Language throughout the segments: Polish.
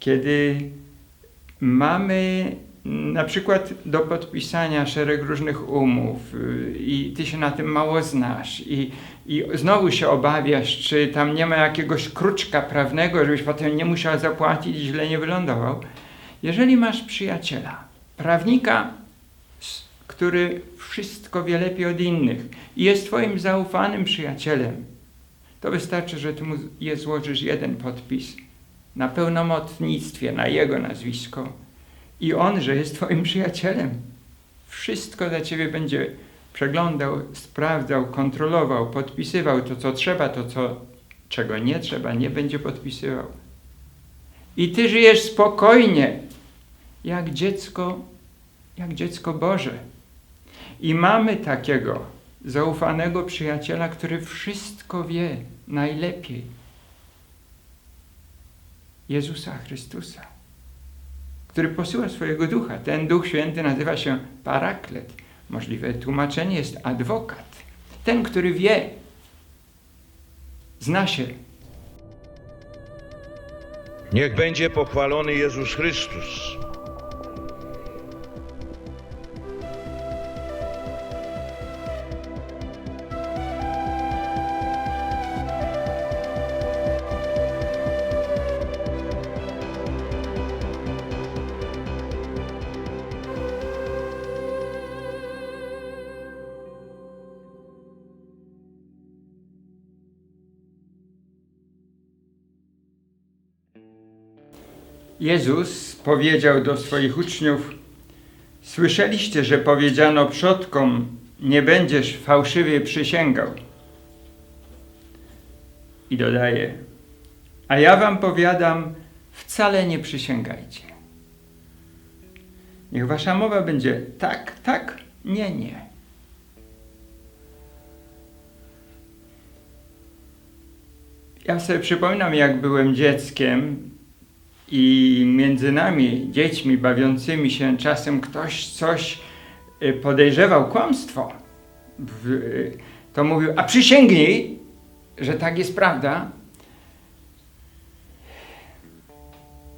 kiedy mamy na przykład do podpisania szereg różnych umów y, i ty się na tym mało znasz i, i znowu się obawiasz, czy tam nie ma jakiegoś kruczka prawnego, żebyś potem nie musiał zapłacić i źle nie wylądował. Jeżeli masz przyjaciela, prawnika, który wszystko wie lepiej od innych i jest twoim zaufanym przyjacielem, to wystarczy, że ty mu je złożysz jeden podpis na pełnomocnictwie, na jego nazwisko i on, że jest twoim przyjacielem. Wszystko dla ciebie będzie przeglądał, sprawdzał, kontrolował, podpisywał to, co trzeba, to, co, czego nie trzeba, nie będzie podpisywał. I ty żyjesz spokojnie, jak dziecko, jak dziecko Boże. I mamy takiego zaufanego przyjaciela, który wszystko wie najlepiej. Jezusa Chrystusa, który posyła swojego ducha. Ten Duch Święty nazywa się Paraklet. Możliwe tłumaczenie jest adwokat. Ten, który wie, zna się. Niech będzie pochwalony Jezus Chrystus. Jezus powiedział do swoich uczniów: Słyszeliście, że powiedziano przodkom: Nie będziesz fałszywie przysięgał. I dodaje: A ja wam powiadam, wcale nie przysięgajcie. Niech wasza mowa będzie tak, tak, nie, nie. Ja sobie przypominam, jak byłem dzieckiem i między nami, dziećmi bawiącymi się, czasem ktoś coś y, podejrzewał kłamstwo. Y, To mówił, a przysięgnij, że tak jest prawda.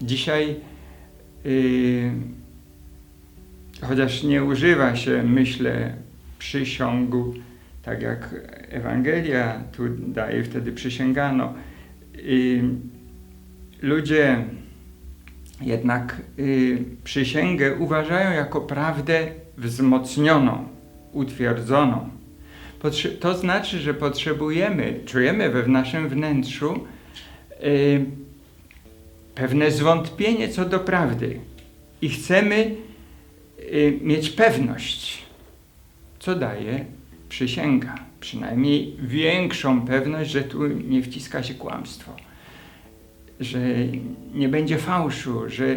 Dzisiaj, y, chociaż nie używa się, myślę, przysiągu, tak jak Ewangelia tu daje, wtedy przysięgano. Y, ludzie jednak y, przysięgę uważają jako prawdę wzmocnioną, utwierdzoną. Potrze- to znaczy, że potrzebujemy, czujemy we w naszym wnętrzu y, pewne zwątpienie co do prawdy i chcemy y, mieć pewność, co daje przysięga. Przynajmniej większą pewność, że tu nie wciska się kłamstwo że nie będzie fałszu, że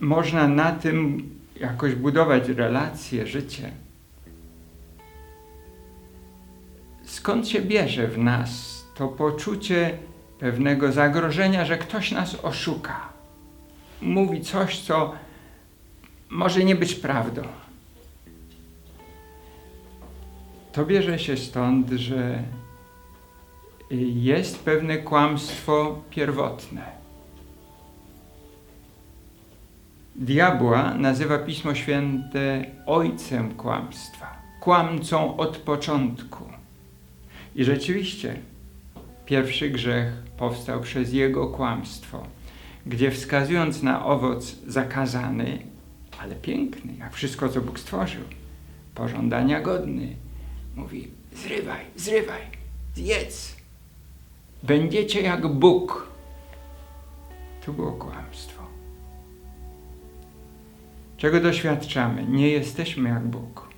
można na tym jakoś budować relacje, życie. Skąd się bierze w nas to poczucie pewnego zagrożenia, że ktoś nas oszuka? Mówi coś, co może nie być prawdą. To bierze się stąd, że jest pewne kłamstwo pierwotne. Diabła nazywa Pismo Święte ojcem kłamstwa, kłamcą od początku. I rzeczywiście pierwszy grzech powstał przez jego kłamstwo, gdzie wskazując na owoc zakazany, ale piękny, jak wszystko, co Bóg stworzył, pożądania godny, mówi: zrywaj, zrywaj, zjedz, Będziecie jak Bóg. Tu było kłamstwo. Czego doświadczamy? Nie jesteśmy jak Bóg.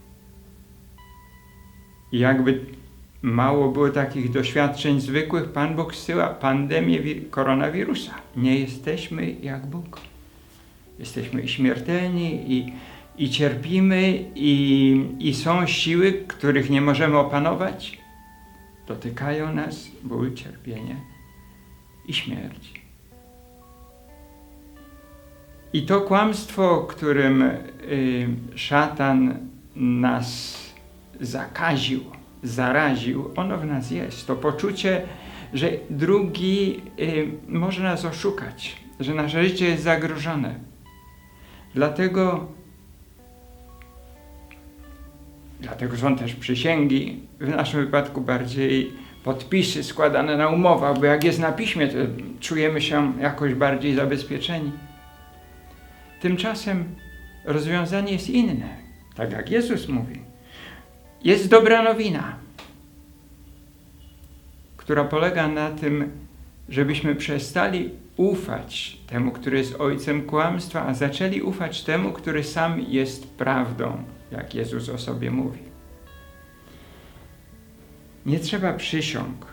Jakby mało było takich doświadczeń zwykłych, Pan Bóg zsyła pandemię wi- koronawirusa. Nie jesteśmy jak Bóg. Jesteśmy i śmiertelni, i, i cierpimy, i, i są siły, których nie możemy opanować dotykają nas ból, cierpienie i śmierć. I to kłamstwo, którym y, szatan nas zakaził, zaraził, ono w nas jest. To poczucie, że drugi y, może nas oszukać, że nasze życie jest zagrożone. Dlatego, dlatego są też przysięgi, w naszym wypadku bardziej podpisy składane na umowach, bo jak jest na piśmie, to czujemy się jakoś bardziej zabezpieczeni. Tymczasem rozwiązanie jest inne, tak jak Jezus mówi. Jest dobra nowina, która polega na tym, żebyśmy przestali ufać temu, który jest ojcem kłamstwa, a zaczęli ufać temu, który sam jest prawdą, jak Jezus o sobie mówi. Nie trzeba przysiąg.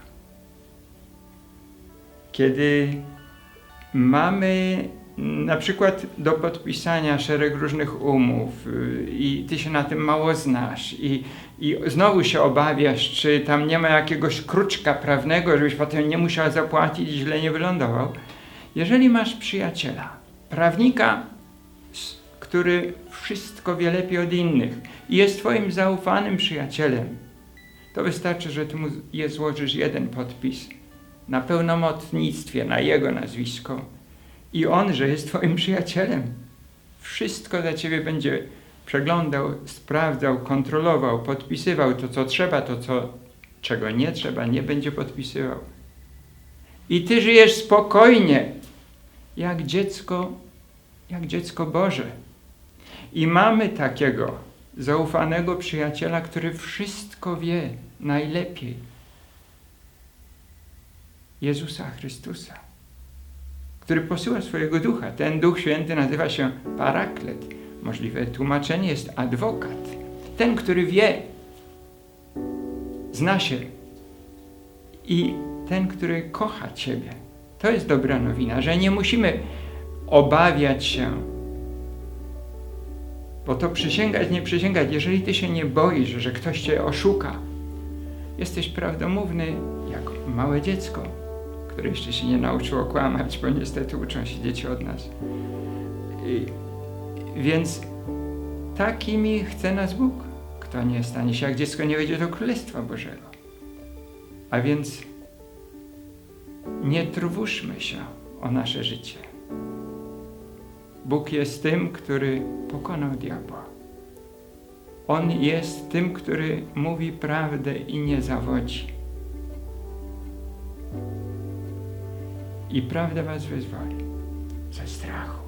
Kiedy mamy na przykład do podpisania szereg różnych umów y, i ty się na tym mało znasz i, i znowu się obawiasz, czy tam nie ma jakiegoś kruczka prawnego, żebyś potem nie musiał zapłacić i źle nie wylądował. Jeżeli masz przyjaciela, prawnika, który wszystko wie lepiej od innych i jest twoim zaufanym przyjacielem, to wystarczy, że ty mu je złożysz jeden podpis na pełnomocnictwie, na jego nazwisko i on, że jest twoim przyjacielem. Wszystko za ciebie będzie przeglądał, sprawdzał, kontrolował, podpisywał to, co trzeba, to, co, czego nie trzeba, nie będzie podpisywał. I ty żyjesz spokojnie, jak dziecko, jak dziecko Boże. I mamy takiego zaufanego przyjaciela, który wszystko wie najlepiej. Jezusa Chrystusa, który posyła swojego ducha. Ten Duch Święty nazywa się Paraklet. Możliwe tłumaczenie jest adwokat. Ten, który wie, zna się i ten, który kocha Ciebie. To jest dobra nowina, że nie musimy obawiać się, bo to przysięgać, nie przysięgać. Jeżeli Ty się nie boisz, że ktoś Cię oszuka, jesteś prawdomówny jak małe dziecko, które jeszcze się nie nauczyło kłamać, bo niestety uczą się dzieci od nas. I, więc takimi chce nas Bóg. Kto nie stanie się jak dziecko, nie wejdzie do Królestwa Bożego. A więc nie trwóżmy się o nasze życie. Bóg jest tym, który pokonał diabła. On jest tym, który mówi prawdę i nie zawodzi. I prawda was wyzwoli ze strachu,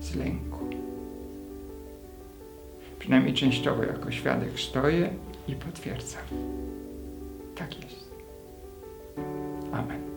z lęku. Przynajmniej częściowo jako świadek stoję i potwierdzam. Tak jest. Amen.